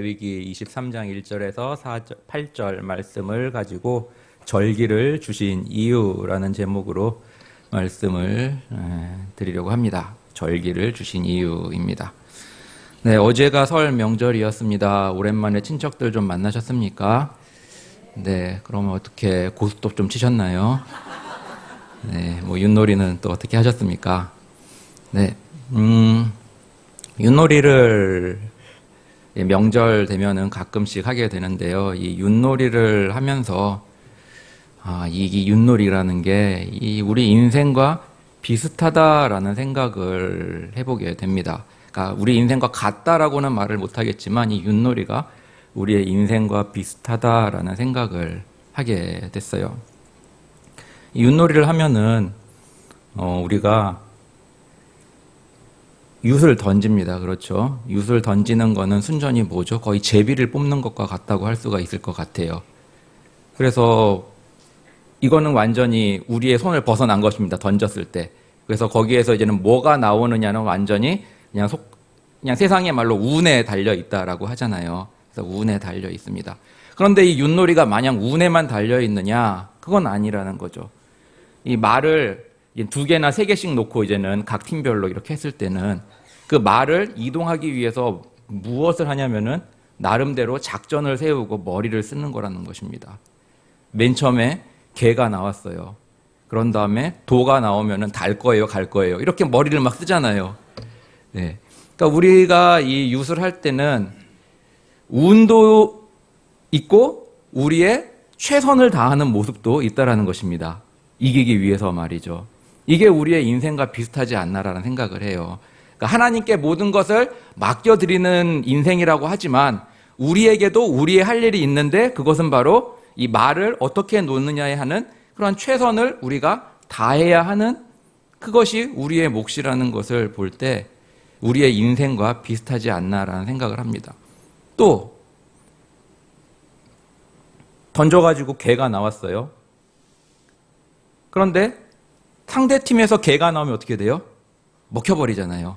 레위기 23장 1절에서 4절, 8절 말씀을 가지고 절기를 주신 이유라는 제목으로 말씀을 에, 드리려고 합니다. 절기를 주신 이유입니다. 네, 어제가 설 명절이었습니다. 오랜만에 친척들 좀 만나셨습니까? 네, 그러면 어떻게 고스톱 좀 치셨나요? 네, 뭐 윷놀이는 또 어떻게 하셨습니까? 네, 음, 윷놀이를 예, 명절 되면은 가끔씩 하게 되는데요. 이 윷놀이를 하면서 아, 이 윷놀이라는 게 이 우리 인생과 비슷하다라는 생각을 해보게 됩니다. 그러니까 우리 인생과 같다라고는 말을 못하겠지만 이 윷놀이가 우리의 인생과 비슷하다라는 생각을 하게 됐어요. 이 윷놀이를 하면은 어, 우리가 윷을 던집니다. 그렇죠? 윷을 던지는 거는 순전히 뭐죠? 거의 제비를 뽑는 것과 같다고 할 수가 있을 것 같아요. 그래서 이거는 완전히 우리의 손을 벗어난 것입니다. 던졌을 때. 그래서 거기에서 이제는 뭐가 나오느냐는 완전히 그냥 속, 그냥 세상의 말로 운에 달려 있다라고 하잖아요. 그래서 운에 달려 있습니다. 그런데 이 윷놀이가 마냥 운에만 달려 있느냐? 그건 아니라는 거죠. 이 말을 두 개나 세 개씩 놓고 이제는 각 팀별로 이렇게 했을 때는 그 말을 이동하기 위해서 무엇을 하냐면은 나름대로 작전을 세우고 머리를 쓰는 거라는 것입니다. 맨 처음에 개가 나왔어요. 그런 다음에 도가 나오면은 달 거예요, 갈 거예요. 이렇게 머리를 막 쓰잖아요. 네. 그러니까 우리가 이 윷을 할 때는 운도 있고 우리의 최선을 다하는 모습도 있다라는 것입니다. 이기기 위해서 말이죠. 이게 우리의 인생과 비슷하지 않나라는 생각을 해요. 그러니까 하나님께 모든 것을 맡겨드리는 인생이라고 하지만 우리에게도 우리의 할 일이 있는데 그것은 바로 이 말을 어떻게 놓느냐에 하는 그런 최선을 우리가 다해야 하는 그것이 우리의 몫이라는 것을 볼 때 우리의 인생과 비슷하지 않나라는 생각을 합니다. 또 던져가지고 개가 나왔어요. 그런데 상대 팀에서 개가 나오면 어떻게 돼요? 먹혀버리잖아요.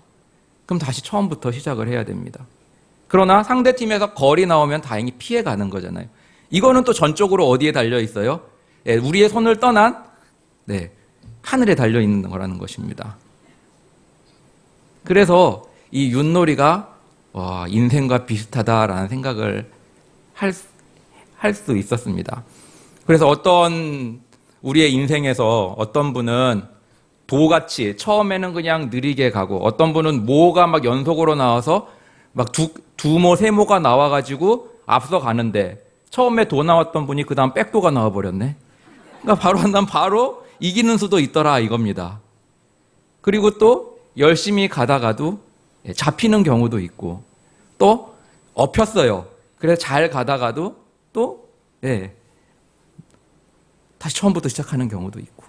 그럼 다시 처음부터 시작을 해야 됩니다. 그러나 상대 팀에서 거리 나오면 다행히 피해 가는 거잖아요. 이거는 또 전적으로 어디에 달려 있어요? 예, 우리의 손을 떠난 네, 하늘에 달려 있는 거라는 것입니다. 그래서 이 윷놀이가 와, 인생과 비슷하다라는 생각을 할, 할 수 있었습니다. 그래서 어떤 우리의 인생에서 어떤 분은 도같이 처음에는 그냥 느리게 가고 어떤 분은 모가 막 연속으로 나와서 막 두, 두모, 세모가 나와가지고 앞서 가는데 처음에 도 나왔던 분이 그 다음 백도가 나와버렸네. 그러니까 바로 난 바로 이기는 수도 있더라 이겁니다. 그리고 또 열심히 가다가도 예, 잡히는 경우도 있고 또 엎였어요. 그래서 잘 가다가도 또 예, 다시 처음부터 시작하는 경우도 있고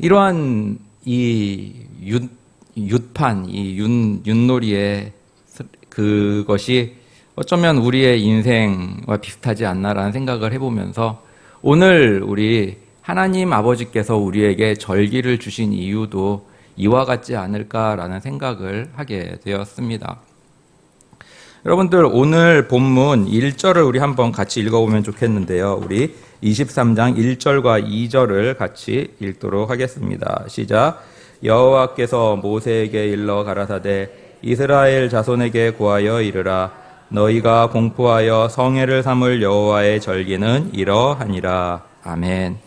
이러한 이 윷, 윷판, 이 윷, 윷놀이의 그것이 어쩌면 우리의 인생과 비슷하지 않나라는 생각을 해보면서 오늘 우리 하나님 아버지께서 우리에게 절기를 주신 이유도 이와 같지 않을까라는 생각을 하게 되었습니다. 여러분들 오늘 본문 1절을 우리 한번 같이 읽어보면 좋겠는데요. 우리 23장 1절과 2절을 같이 읽도록 하겠습니다. 시작. 여호와께서 모세에게 일러 가라사대 이스라엘 자손에게 구하여 이르라 너희가 공포하여 성회를 삼을 여호와의 절기는 이러하니라. 아멘.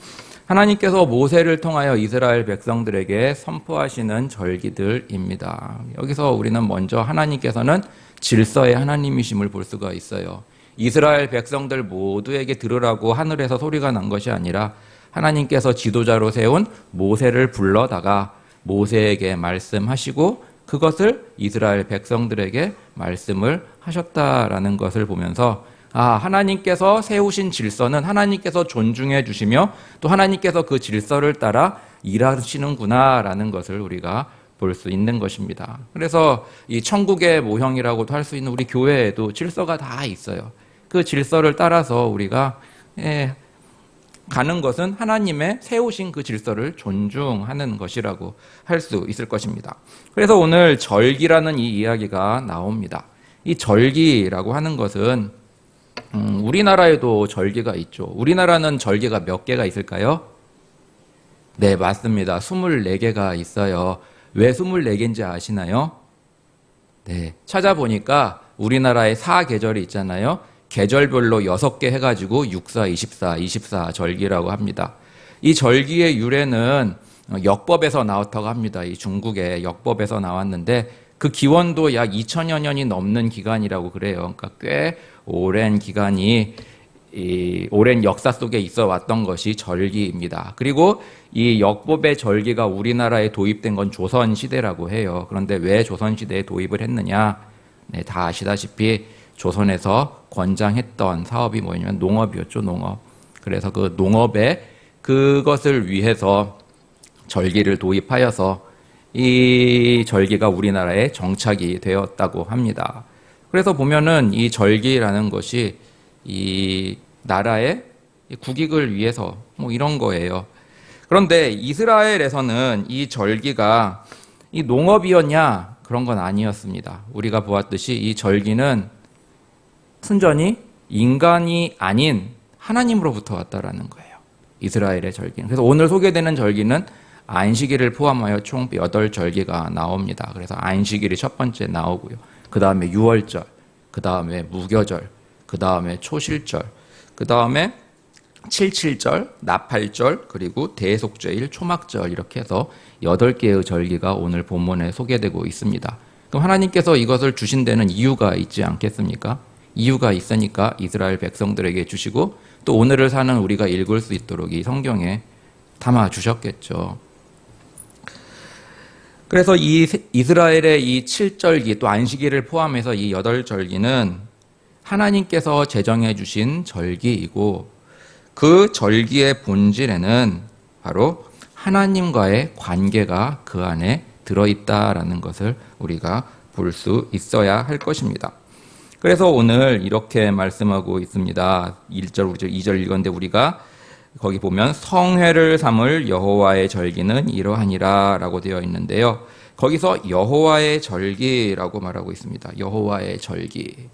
하나님께서 모세를 통하여 이스라엘 백성들에게 선포하시는 절기들입니다. 여기서 우리는 먼저 하나님께서는 질서의 하나님이심을 볼 수가 있어요. 이스라엘 백성들 모두에게 들으라고 하늘에서 소리가 난 것이 아니라 하나님께서 지도자로 세운 모세를 불러다가 모세에게 말씀하시고 그것을 이스라엘 백성들에게 말씀을 하셨다라는 것을 보면서 아, 하나님께서 세우신 질서는 하나님께서 존중해 주시며 또 하나님께서 그 질서를 따라 일하시는구나라는 것을 우리가 볼 수 있는 것입니다. 그래서 이 천국의 모형이라고도 할 수 있는 우리 교회에도 질서가 다 있어요. 그 질서를 따라서 우리가 예, 가는 것은 하나님의 세우신 그 질서를 존중하는 것이라고 할 수 있을 것입니다. 그래서 오늘 절기라는 이 이야기가 나옵니다. 이 절기라고 하는 것은 음, 우리나라에도 절기가 있죠. 우리나라는 절기가 몇 개가 있을까요? 네, 맞습니다. 24개가 있어요. 왜 24개인지 아시나요? 네, 찾아보니까 우리나라에 사계절이 있잖아요. 계절별로 6개 해가지고 64, 24, 24 절기라고 합니다. 이 절기의 유래는 역법에서 나왔다고 합니다. 이 중국의 역법에서 나왔는데 그 기원도 약 2000여 년이 넘는 기간이라고 그래요. 그러니까 꽤 오랜 기간이 이 오랜 역사 속에 있어 왔던 것이 절기입니다. 그리고 이 역법의 절기가 우리나라에 도입된 건 조선 시대라고 해요. 그런데 왜 조선 시대에 도입을 했느냐? 네, 다 아시다시피 조선에서 권장했던 사업이 뭐냐면 농업이었죠, 농업. 그래서 그 농업에 그것을 위해서 절기를 도입하여서 이 절기가 우리나라에 정착이 되었다고 합니다. 그래서 보면은 이 절기라는 것이 이 나라의 국익을 위해서 뭐 이런 거예요. 그런데 이스라엘에서는 이 절기가 이 농업이었냐 그런 건 아니었습니다. 우리가 보았듯이 이 절기는 순전히 인간이 아닌 하나님으로부터 왔다라는 거예요. 이스라엘의 절기는. 그래서 오늘 소개되는 절기는 안식일을 포함하여 총 8절기가 나옵니다. 그래서 안식일이 첫 번째 나오고요. 그 다음에 유월절, 그 다음에 무교절, 그 다음에 초실절, 그 다음에 칠칠절, 나팔절, 그리고 대속죄일, 초막절 이렇게 해서 여덟 개의 절기가 오늘 본문에 소개되고 있습니다. 그럼 하나님께서 이것을 주신 데는 이유가 있지 않겠습니까? 이유가 있으니까 이스라엘 백성들에게 주시고 또 오늘을 사는 우리가 읽을 수 있도록 이 성경에 담아 주셨겠죠. 그래서 이 이스라엘의 이 7절기 또 안식일을 포함해서 이 8절기는 하나님께서 제정해 주신 절기이고 그 절기의 본질에는 바로 하나님과의 관계가 그 안에 들어있다라는 것을 우리가 볼 수 있어야 할 것입니다. 그래서 오늘 이렇게 말씀하고 있습니다. 1절, 2절 읽었는데 우리가 거기 보면 성회를 삼을 여호와의 절기는 이러하니라 라고 되어 있는데요. 거기서 여호와의 절기라고 말하고 있습니다. 여호와의 절기.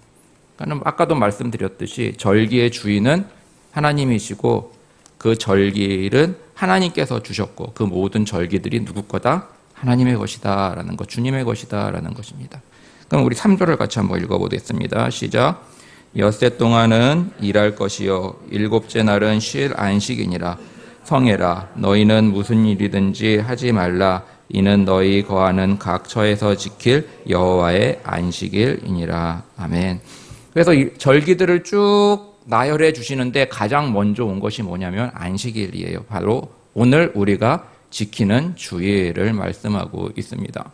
그러니까 아까도 말씀드렸듯이 절기의 주인은 하나님이시고 그 절기는 하나님께서 주셨고 그 모든 절기들이 누구 거다? 하나님의 것이다 라는 것, 주님의 것이다 라는 것입니다. 그럼 우리 3절을 같이 한번 읽어보겠습니다. 시작. 엿새 동안은 일할 것이요 일곱째 날은 쉴 안식이니라 성해라 너희는 무슨 일이든지 하지 말라 이는 너희 거하는 각 처에서 지킬 여호와의 안식일이니라 아멘. 그래서 절기들을 쭉 나열해 주시는데 가장 먼저 온 것이 뭐냐면 안식일이에요. 바로 오늘 우리가 지키는 주일을 말씀하고 있습니다.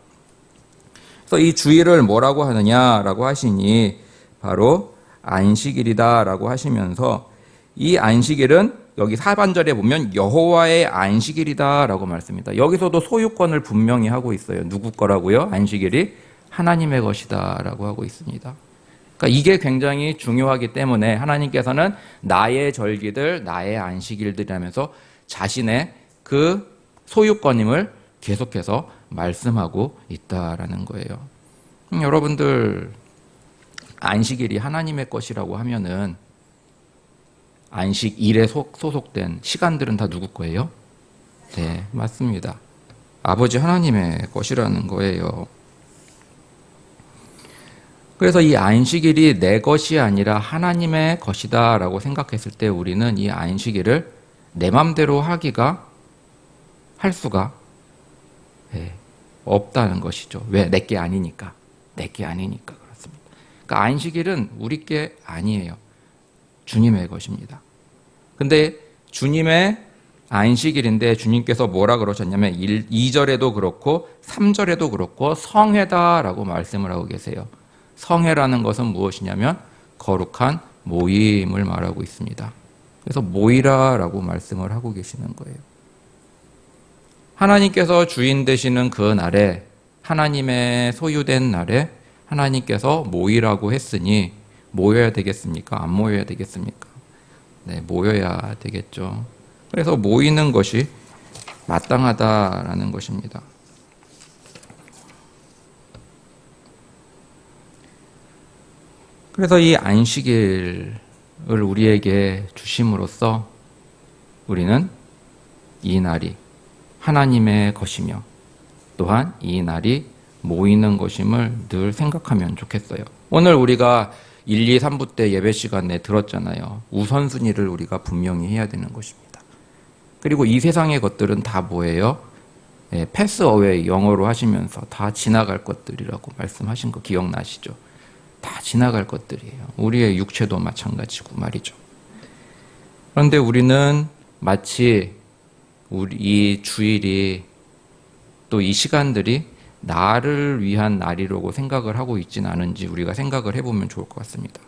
그래서 이 주일을 뭐라고 하느냐라고 하시니 바로 안식일이다라고 하시면서 이 안식일은 여기 사반절에 보면 여호와의 안식일이다라고 말씀입니다. 여기서도 소유권을 분명히 하고 있어요. 누구 거라고요? 안식일이 하나님의 것이다라고 하고 있습니다. 그러니까 이게 굉장히 중요하기 때문에 하나님께서는 나의 절기들, 나의 안식일들이라면서 자신의 그 소유권임을 계속해서 말씀하고 있다라는 거예요. 음, 여러분들 안식일이 하나님의 것이라고 하면은 안식일에 소 속된 시간들은 다 누구 거예요? 네, 맞습니다. 아버지 하나님의 것이라는 거예요. 그래서 이 안식일이 내 것이 아니라 하나님의 것이다라고 생각했을 때 우리는 이 안식일을 내 맘대로 하기가 할 수가 네, 없다는 것이죠. 왜? 내 게 아니니까. 내 게 아니니까. 그러니까 안식일은 우리 게 아니에요. 주님의 것입니다. 근데 주님의 안식일인데 주님께서 뭐라 그러셨냐면 2절에도 그렇고 3절에도 그렇고 성회다라고 말씀을 하고 계세요. 성회라는 것은 무엇이냐면 거룩한 모임을 말하고 있습니다. 그래서 모이라라고 말씀을 하고 계시는 거예요. 하나님께서 주인 되시는 그 날에 하나님의 소유된 날에 하나님께서 모이라고 했으니 모여야 되겠습니까? 안 모여야 되겠습니까? 네, 모여야 되겠죠. 그래서 모이는 것이 마땅하다라는 것입니다. 그래서 이 안식일을 우리에게 주심으로써 우리는 이 날이 하나님의 것이며 또한 이 날이 모이는 것임을 늘 생각하면 좋겠어요. 오늘 우리가 1, 2, 3부 때 예배 시간에 들었잖아요. 우선순위를 우리가 분명히 해야 되는 것입니다. 그리고 이 세상의 것들은 다 뭐예요? 예, 패스 어웨이 영어로 하시면서 다 지나갈 것들이라고 말씀하신 거 기억나시죠? 다 지나갈 것들이에요. 우리의 육체도 마찬가지고 말이죠. 그런데 우리는 마치 우리 이 주일이 또 이 시간들이 나를 위한 날이라고 생각을 하고 있진 않은지 우리가 생각을 해보면 좋을 것 같습니다.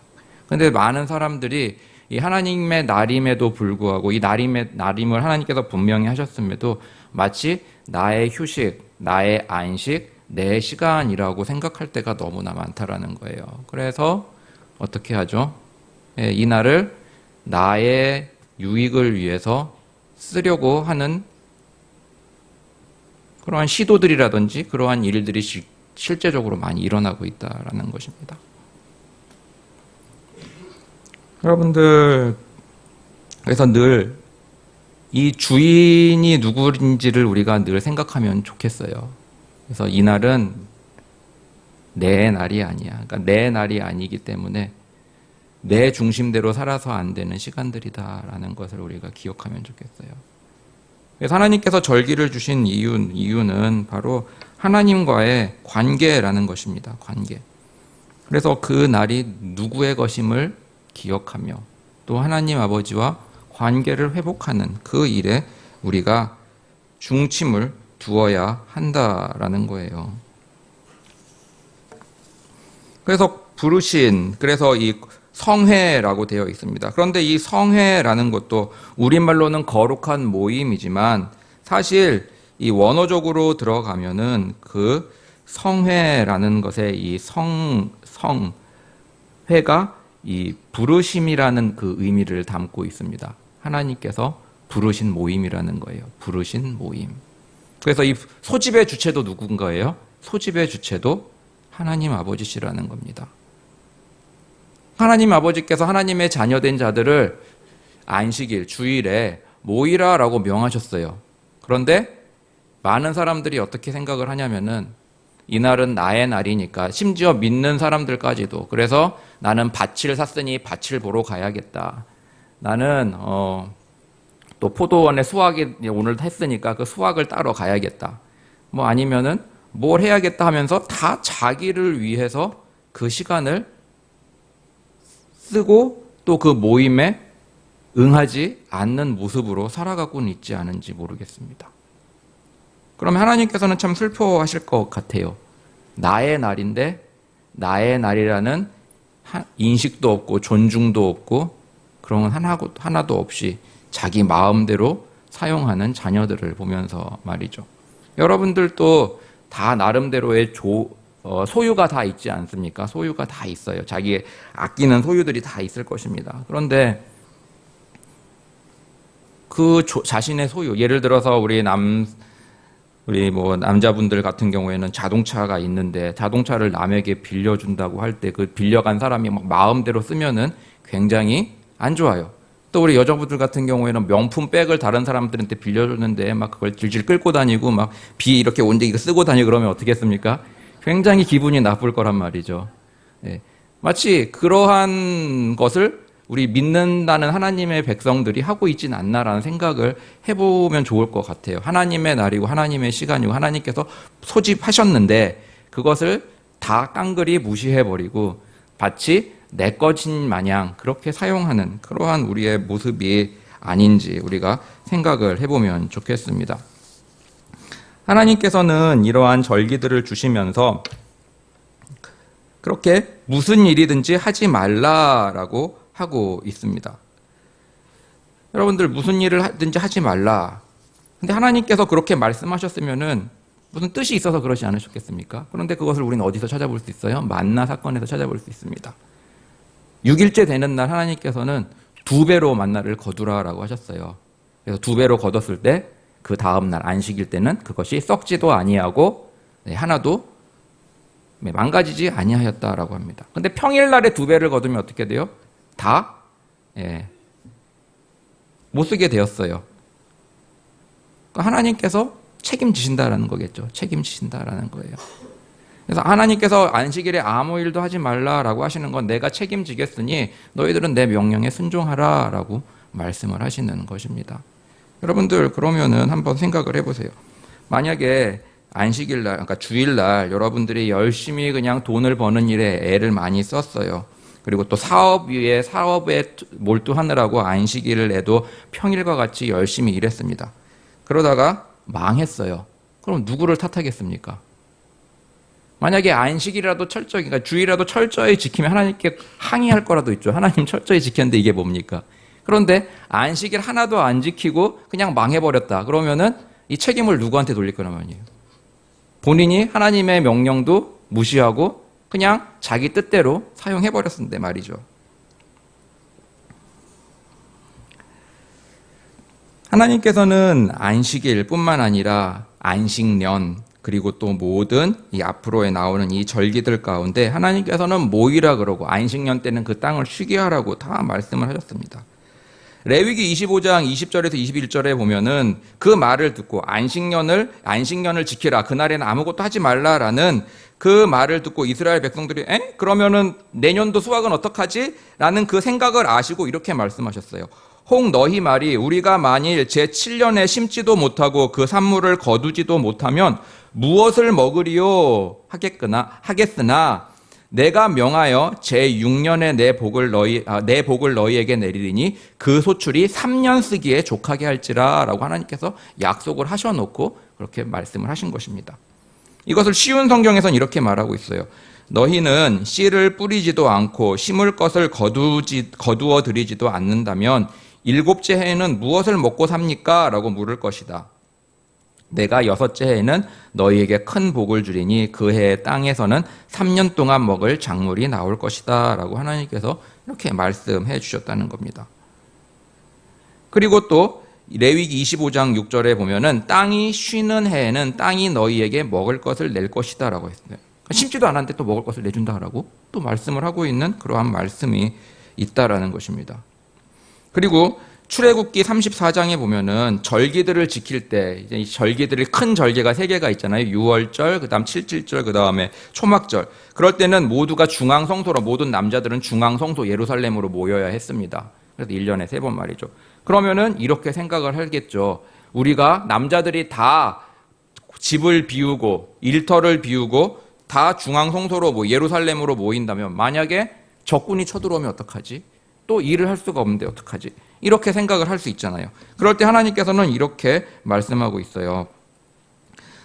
그런데 많은 사람들이 이 하나님의 날임에도 불구하고 이 날임의 날임을 하나님께서 분명히 하셨음에도 마치 나의 휴식, 나의 안식, 내 시간이라고 생각할 때가 너무나 많다라는 거예요. 그래서 어떻게 하죠? 예, 이 날을 나의 유익을 위해서 쓰려고 하는 그러한 시도들이라든지 그러한 일들이 시- 실제적으로 많이 일어나고 있다라는 것입니다. 여러분들 그래서 늘 이 주인이 누구인지를 우리가 늘 생각하면 좋겠어요. 그래서 이 날은 내 날이 아니야. 그러니까 내 날이 아니기 때문에 내 중심대로 살아서 안 되는 시간들이다라는 것을 우리가 기억하면 좋겠어요. 하나님께서 절기를 주신 이유, 이유는 바로 하나님과의 관계라는 것입니다. 관계. 그래서 그 날이 누구의 것임을 기억하며 또 하나님 아버지와 관계를 회복하는 그 일에 우리가 중심을 두어야 한다라는 거예요. 그래서 부르신 그래서 이 성회라고 되어 있습니다. 그런데 이 성회라는 것도 우리말로는 거룩한 모임이지만 사실 이 원어적으로 들어가면은 그 성회라는 것의 이 성, 성 회가 이 부르심이라는 그 의미를 담고 있습니다. 하나님께서 부르신 모임이라는 거예요. 부르신 모임. 그래서 이 소집의 주체도 누군가예요? 소집의 주체도 하나님 아버지시라는 겁니다. 하나님 아버지께서 하나님의 자녀된 자들을 안식일, 주일에 모이라라고 명하셨어요. 그런데 많은 사람들이 어떻게 생각을 하냐면은 이날은 나의 날이니까 심지어 믿는 사람들까지도 그래서 나는 밭을 샀으니 밭을 보러 가야겠다. 나는 어, 또 포도원에 수확이 오늘 했으니까 그 수확을 따러 가야겠다. 뭐 아니면은 뭘 해야겠다 하면서 다 자기를 위해서 그 시간을 쓰고 또 그 모임에 응하지 않는 모습으로 살아가고는 있지 않은지 모르겠습니다. 그러면 하나님께서는 참 슬퍼하실 것 같아요. 나의 날인데 나의 날이라는 하- 인식도 없고 존중도 없고 그런 건 하나도 없이 자기 마음대로 사용하는 자녀들을 보면서 말이죠. 여러분들도 다 나름대로의 조, 어, 소유가 다 있지 않습니까? 소유가 다 있어요. 자기 아끼는 소유들이 다 있을 것입니다. 그런데 그 조- 자신의 소유, 예를 들어서 우리 남, 우리 뭐 남자분들 같은 경우에는 자동차가 있는데 자동차를 남에게 빌려준다고 할 때 그 빌려간 사람이 막 마음대로 쓰면은 굉장히 안 좋아요. 또 우리 여자분들 같은 경우에는 명품 백을 다른 사람들한테 빌려줬는데 막 그걸 질질 끌고 다니고 막 비 이렇게 온데 이거 쓰고 다니고 그러면 어떻겠습니까? 굉장히 기분이 나쁠 거란 말이죠. 예. 마치 그러한 것을 우리 믿는다는 하나님의 백성들이 하고 있진 않나라는 생각을 해보면 좋을 것 같아요. 하나님의 날이고 하나님의 시간이고 하나님께서 소집하셨는데 그것을 다 깡그리 무시해버리고 마치 내 것인 마냥 그렇게 사용하는 그러한 우리의 모습이 아닌지 우리가 생각을 해보면 좋겠습니다. 하나님께서는 이러한 절기들을 주시면서 그렇게 무슨 일이든지 하지 말라라고 하고 있습니다. 여러분들 무슨 일을 하든지 하지 말라. 근데 하나님께서 그렇게 말씀하셨으면은 무슨 뜻이 있어서 그러지 않으셨겠습니까? 그런데 그것을 우리는 어디서 찾아볼 수 있어요? 만나 사건에서 찾아볼 수 있습니다. 6일째 되는 날 하나님께서는 두 배로 만나를 거두라라고 하셨어요. 그래서 두 배로 거뒀을 때 그 다음 날 안식일 때는 그것이 썩지도 아니하고 네, 하나도 네, 망가지지 아니하였다라고 합니다. 근데 평일 날에 두 배를 거두면 어떻게 돼요? 다 예, 못 쓰게 되었어요. 그러니까 하나님께서 책임지신다라는 거겠죠. 책임지신다라는 거예요. 그래서 하나님께서 안식일에 아무 일도 하지 말라라고 하시는 건 내가 책임지겠으니 너희들은 내 명령에 순종하라라고 말씀을 하시는 것입니다. 여러분들 그러면은 한번 생각을 해보세요. 만약에 안식일 날, 그러니까 주일 날 여러분들이 열심히 그냥 돈을 버는 일에 애를 많이 썼어요. 그리고 또 사업 위에 사업에 몰두하느라고 안식일을 내도 평일과 같이 열심히 일했습니다. 그러다가 망했어요. 그럼 누구를 탓하겠습니까? 만약에 안식이라도 철저히, 그러니까 주일이라도 철저히 지키면 하나님께 항의할 거라도 있죠. 하나님 철저히 지켰는데 이게 뭡니까? 그런데 안식일 하나도 안 지키고 그냥 망해버렸다. 그러면은 이 책임을 누구한테 돌릴 거란 말이에요. 본인이 하나님의 명령도 무시하고 그냥 자기 뜻대로 사용해버렸는데 말이죠. 하나님께서는 안식일 뿐만 아니라 안식년 그리고 또 모든 이 앞으로에 나오는 이 절기들 가운데 하나님께서는 모이라 그러고 안식년 때는 그 땅을 쉬게 하라고 다 말씀을 하셨습니다. 레위기 25장 20절에서 21절에 보면은 그 말을 듣고 안식년을 안식년을 지키라 그날에는 아무것도 하지 말라라는 그 말을 듣고 이스라엘 백성들이 에 그러면은 내년도 수확은 어떡하지? 라는 그 생각을 아시고 이렇게 말씀하셨어요. 혹 너희 말이 우리가 만일 제 7년에 심지도 못하고 그 산물을 거두지도 못하면 무엇을 먹으리요 하겠거나 하겠으나 내가 명하여 제 6년에 내 복을 너희 아, 내 복을 너희에게 내리리니 그 소출이 3년 쓰기에 족하게 할지라라고 하나님께서 약속을 하셔 놓고 그렇게 말씀을 하신 것입니다. 이것을 쉬운 성경에서는 이렇게 말하고 있어요. 너희는 씨를 뿌리지도 않고 심을 것을 거두지 거두어 들이지도 않는다면 일곱째 해에는 무엇을 먹고 삽니까? 라고 물을 것이다. 내가 여섯째 해에는 너희에게 큰 복을 주리니 그 해의 땅에서는 3년 동안 먹을 작물이 나올 것이다. 라고 하나님께서 이렇게 말씀해 주셨다는 겁니다. 그리고 또 레위기 25장 6절에 보면은 땅이 쉬는 해에는 땅이 너희에게 먹을 것을 낼 것이다. 라고 했어요. 심지도 않았는데 또 먹을 것을 내준다 라고 또 말씀을 하고 있는 그러한 말씀이 있다라는 것입니다. 그리고 출애굽기 34장에 보면은 절기들을 지킬 때 이제 이 절기들이 큰 절기가 세 개가 있잖아요. 6월절, 그다음 7.7절, 그다음에 초막절. 그럴 때는 모두가 중앙 성소로 모든 남자들은 중앙 성소 예루살렘으로 모여야 했습니다. 그래서 1년에 세 번 말이죠. 그러면은 이렇게 생각을 하겠죠. 우리가 남자들이 다 집을 비우고 일터를 비우고 다 중앙 성소로 뭐 예루살렘으로 모인다면 만약에 적군이 쳐들어오면 어떡하지? 또 일을 할 수가 없는데 어떡하지? 이렇게 생각을 할 수 있잖아요. 그럴 때 하나님께서는 이렇게 말씀하고 있어요.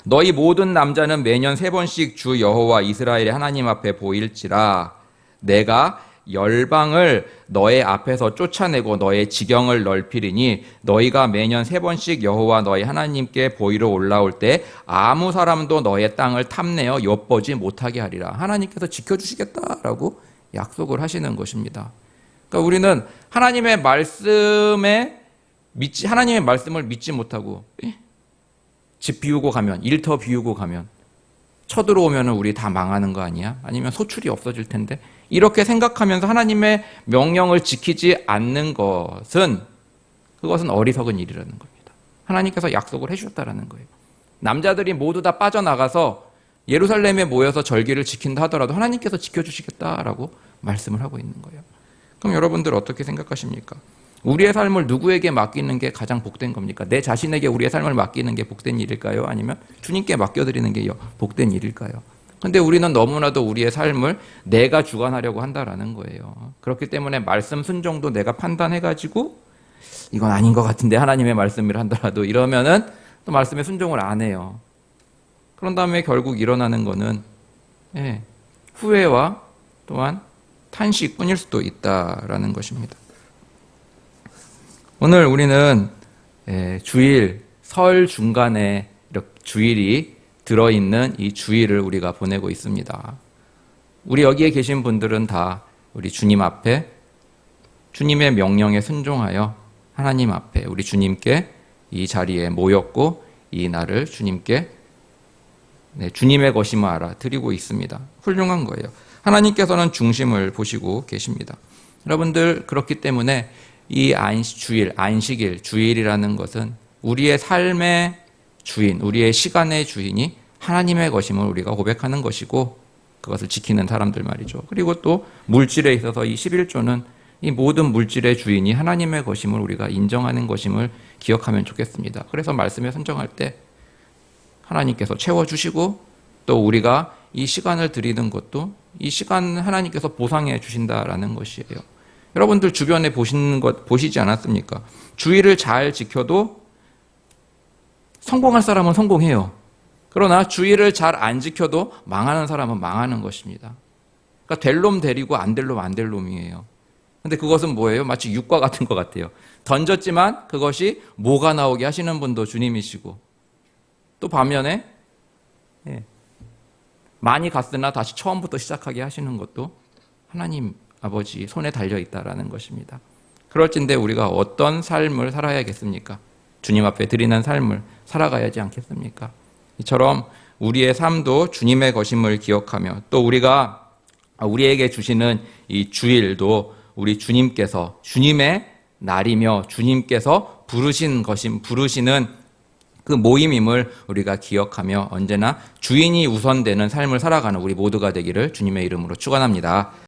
너희 모든 남자는 매년 세 번씩 주 여호와 이스라엘의 하나님 앞에 보일지라 내가 열방을 너의 앞에서 쫓아내고 너의 지경을 넓히리니 너희가 매년 세 번씩 여호와 너희 하나님께 보이러 올라올 때 아무 사람도 너의 땅을 탐내어 엿보지 못하게 하리라. 하나님께서 지켜주시겠다라고 약속을 하시는 것입니다. 그러니까 우리는 하나님의 말씀에 믿지 하나님의 말씀을 믿지 못하고 예? 집 비우고 가면 일터 비우고 가면 쳐들어오면 우리 다 망하는 거 아니야? 아니면 소출이 없어질 텐데 이렇게 생각하면서 하나님의 명령을 지키지 않는 것은 그것은 어리석은 일이라는 겁니다. 하나님께서 약속을 해주셨다라는 거예요. 남자들이 모두 다 빠져나가서 예루살렘에 모여서 절기를 지킨다 하더라도 하나님께서 지켜주시겠다라고 말씀을 하고 있는 거예요. 그럼 여러분들 어떻게 생각하십니까? 우리의 삶을 누구에게 맡기는 게 가장 복된 겁니까? 내 자신에게 우리의 삶을 맡기는 게 복된 일일까요? 아니면 주님께 맡겨드리는 게 복된 일일까요? 근데 우리는 너무나도 우리의 삶을 내가 주관하려고 한다라는 거예요. 그렇기 때문에 말씀 순종도 내가 판단해가지고 이건 아닌 것 같은데 하나님의 말씀을 한다라도 이러면은 또 말씀에 순종을 안 해요. 그런 다음에 결국 일어나는 거는 예, 후회와 또한 탄식뿐일 수도 있다라는 것입니다. 오늘 우리는 예, 주일 설 중간에 주일이 들어있는 이 주일을 우리가 보내고 있습니다. 우리 여기에 계신 분들은 다 우리 주님 앞에 주님의 명령에 순종하여 하나님 앞에 우리 주님께 이 자리에 모였고 이 날을 주님께 네, 주님의 것임을 알아 드리고 있습니다. 훌륭한 거예요. 하나님께서는 중심을 보시고 계십니다. 여러분들 그렇기 때문에 이 안식 주일, 안식일, 주일이라는 것은 우리의 삶의 주인, 우리의 시간의 주인이 하나님의 것임을 우리가 고백하는 것이고 그것을 지키는 사람들 말이죠. 그리고 또 물질에 있어서 이 11조는 이 모든 물질의 주인이 하나님의 것임을 우리가 인정하는 것임을 기억하면 좋겠습니다. 그래서 말씀에 선정할 때 하나님께서 채워주시고 또 우리가 이 시간을 드리는 것도 이 시간 하나님께서 보상해 주신다라는 것이에요. 여러분들 주변에 보시는 것 보시지 않았습니까? 주의를 잘 지켜도 성공할 사람은 성공해요. 그러나 주의를 잘 안 지켜도 망하는 사람은 망하는 것입니다. 그러니까 될 놈 데리고 안 될 놈 안 될 놈이에요. 근데 그것은 뭐예요? 마치 육과 같은 것 같아요. 던졌지만 그것이 뭐가 나오게 하시는 분도 주님이시고 또 반면에 예, 많이 갔으나 다시 처음부터 시작하게 하시는 것도 하나님 아버지 손에 달려 있다라는 것입니다. 그럴진데 우리가 어떤 삶을 살아야겠습니까? 주님 앞에 드리는 삶을 살아가야지 않겠습니까? 이처럼 우리의 삶도 주님의 것임을 기억하며 또 우리가 우리에게 주시는 이 주일도 우리 주님께서 주님의 날이며 주님께서 부르신 것임 부르시는 그 모임임을 우리가 기억하며 언제나 주인이 우선되는 삶을 살아가는 우리 모두가 되기를 주님의 이름으로 축원합니다.